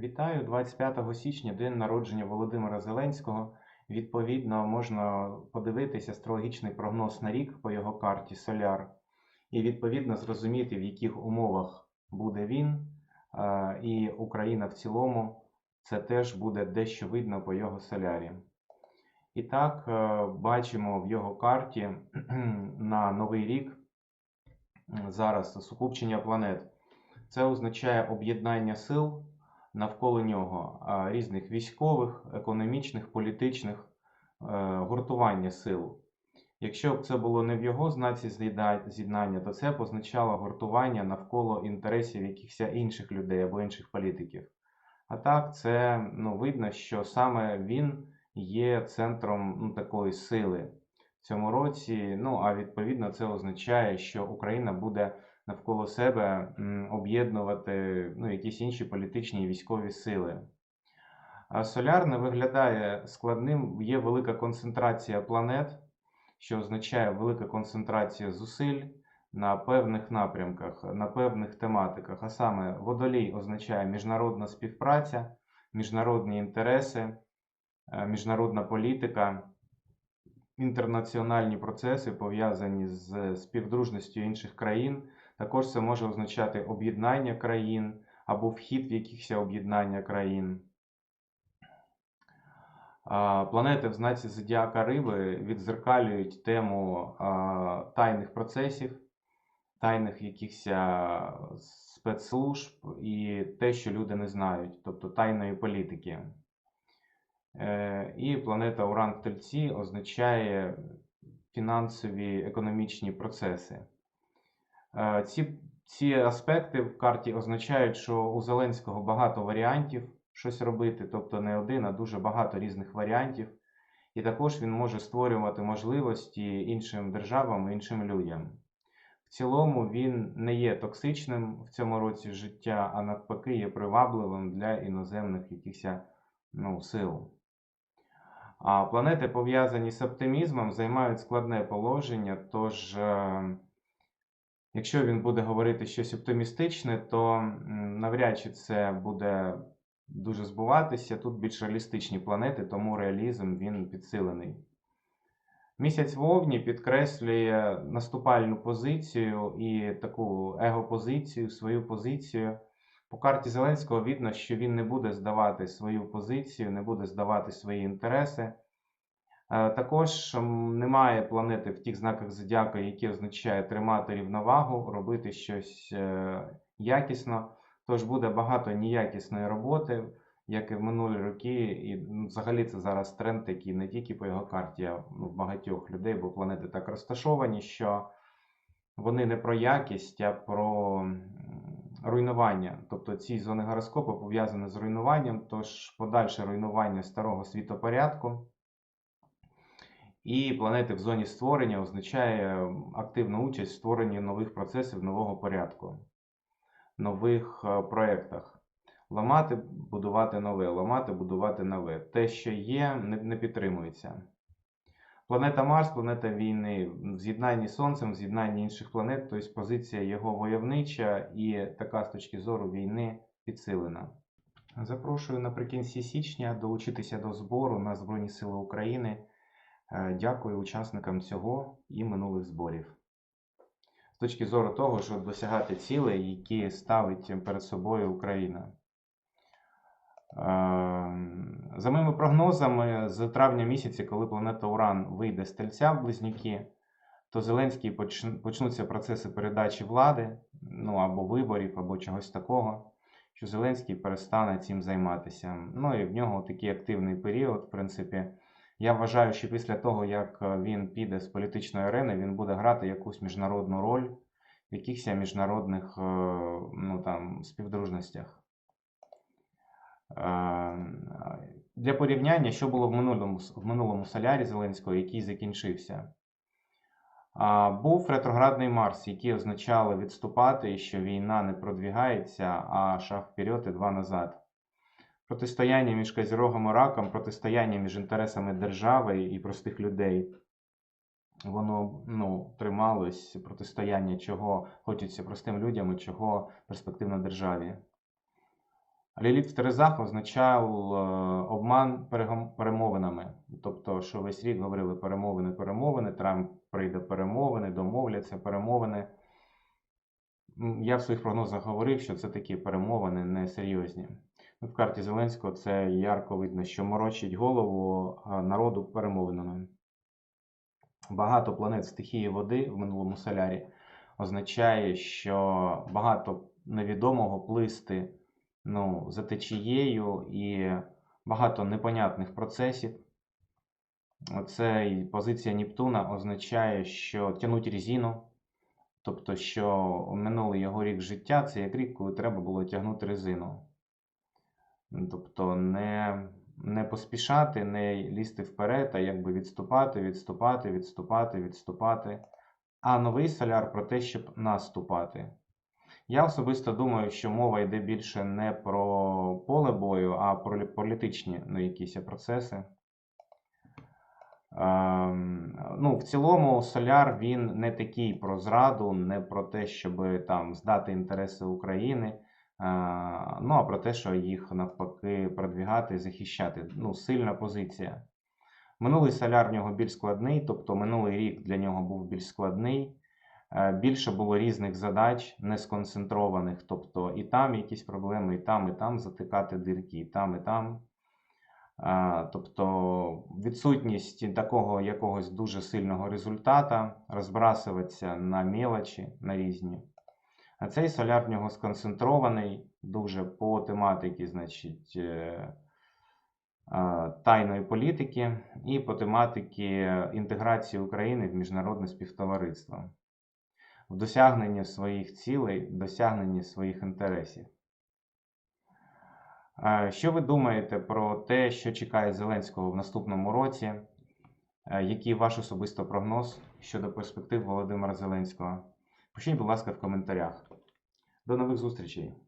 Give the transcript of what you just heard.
Вітаю 25 січня, день народження Володимира Зеленського. Відповідно, можна подивитися астрологічний прогноз на рік по його карті Соляр, і відповідно зрозуміти, в яких умовах буде він, е, і Україна в цілому. Це теж буде дещо видно по його солярі. І так, е, бачимо в його карті на новий рік зараз сукупчення планет. Це означає об'єднання сил навколо нього різних військових, економічних, політичних е, гуртування сил. Якщо б це було не в його знаці з'єднання, то це б означало гуртування навколо інтересів якихось інших людей або інших політиків. А так, це ну, видно, що саме він є центром ну, такої сили в цьому році. Ну а відповідно, це означає, що Україна буде навколо себе об'єднувати ну, якісь інші політичні і військові сили. Соляр не виглядає складним, є велика концентрація планет, що означає велика концентрація зусиль на певних напрямках, на певних тематиках. А саме водолій означає міжнародна співпраця, міжнародні інтереси, е, міжнародна політика, інтернаціональні процеси пов'язані з співдружністю інших країн. Також це може означати об'єднання країн або вхід в якихось об'єднання країн. Планети в знаці Зодіака Риби відзеркалюють тему тайних процесів, тайних якихось спецслужб і те, що люди не знають, тобто тайної політики. Е, І планета Уран в Тельці означає фінансові економічні процеси. Е, Ці, ці аспекти в карті означають, що у Зеленського багато варіантів щось робити, тобто не один, а дуже багато різних варіантів. І також він може створювати можливості іншим державам, іншим людям. В цілому він не є токсичним в цьому році життя, а навпаки, є привабливим для іноземних якихось ну, сил. А планети, пов'язані з оптимізмом, займають складне положення, тож. Якщо він буде говорити щось оптимістичне, то навряд чи це буде дуже збуватися. Тут більш реалістичні планети, тому реалізм він підсилений. Місяць в Овні підкреслює наступальну позицію і таку его-позицію, свою позицію. По карті Зеленського видно, що він не буде здавати свою позицію, не буде здавати свої інтереси. Е, Також немає планети в тих знаках зодіака, які означає тримати рівновагу, робити щось е, якісно. Тож буде багато неякісної роботи, як і в минулі роки. І ну, взагалі це зараз тренд такий не тільки по його карті, а ну, в багатьох людей, бо планети так розташовані, що вони не про якість, а про руйнування. Тобто ці зони гороскопу пов'язані з руйнуванням, тож подальше руйнування старого світопорядку. І планети в зоні створення означає активну участь в створенні нових процесів, нового порядку, нових е, проєктах. Ламати, будувати нове, ламати, будувати нове. Те, що є, не, підтримується. Планета Марс, планета війни, в з'єднанні з Сонцем, в з'єднанні інших планет, тобто позиція його войовнича і така з точки зору війни підсилена. Запрошую наприкінці січня долучитися до збору на Збройні Сили України. Е, Дякую учасникам цього і минулих зборів. З точки зору того, щоб досягати цілей, які ставить перед собою Україна. Ем, За моїми прогнозами, з травня місяця, коли планета Уран вийде з тельця в близнюки, то Зеленський поч- почнуться процеси передачі влади, ну або виборів, або чогось такого, що Зеленський перестане цим займатися. Ну і в нього такий активний період, в принципі. Я вважаю, що після того, як е, він піде з політичної арени, він буде грати якусь міжнародну роль в якихось міжнародних е, ну, там, співдружностях. Е, Для порівняння, що було в минулому, в минулому солярі Зеленського, який закінчився. Був ретроградний Марс, який означало відступати, що війна не продвігається, а шаг вперед і два назад. Протистояння між Козірогом і раком, протистояння між інтересами держави і простих людей. Воно ну, трималось протистояння, чого хочеться простим людям і чого перспективно державі. Ліліт в Терезах означав е, обман перемовинами. Тобто, що весь рік говорили перемовини, перемовини, Трамп прийде перемовини, домовляться перемовини. Я в своїх прогнозах говорив, що це такі перемовини несерйозні. В карті Зеленського це ярко видно, що морочить голову народу перемовинами. Багато планет стихії води в минулому солярі означає, що багато невідомого плисти ну, за течією і багато непонятних процесів. Оце і позиція Нептуна означає, що тянуть резину, тобто, що минулий його рік життя це як рік, коли треба було тягнути резину. Тобто не, не поспішати, не лізти вперед, а якби відступати, відступати, відступати, відступати. А новий соляр про те, щоб наступати. Я особисто думаю, що мова йде більше не про поле бою, а про політичні ну, якісь процеси. Ем, ну, в цілому, соляр він не такий про зраду, не про те, щоб там здати інтереси України, ну а про те, що їх навпаки продвігати захищати. Ну, сильна позиція. Минулий соляр в нього більш складний, тобто минулий рік для нього був більш складний. Е, Більше було різних задач, не сконцентрованих. Тобто і там якісь проблеми, і там, і там затикати дирки, і там, і там. Тобто відсутність такого якогось дуже сильного результата, розбрасуватися на мелочі, на різні. А цей соляр в нього сконцентрований дуже по тематиці, значить, е, тайної політики і по тематиці інтеграції України в міжнародне співтовариство, в досягненні своїх цілей, досягненні своїх інтересів. Е, Що ви думаєте про те, що чекає Зеленського в наступному році? Е, Який ваш особисто прогноз щодо перспектив Володимира Зеленського? Пишіть, будь ласка, в коментарях. До нових зустрічей!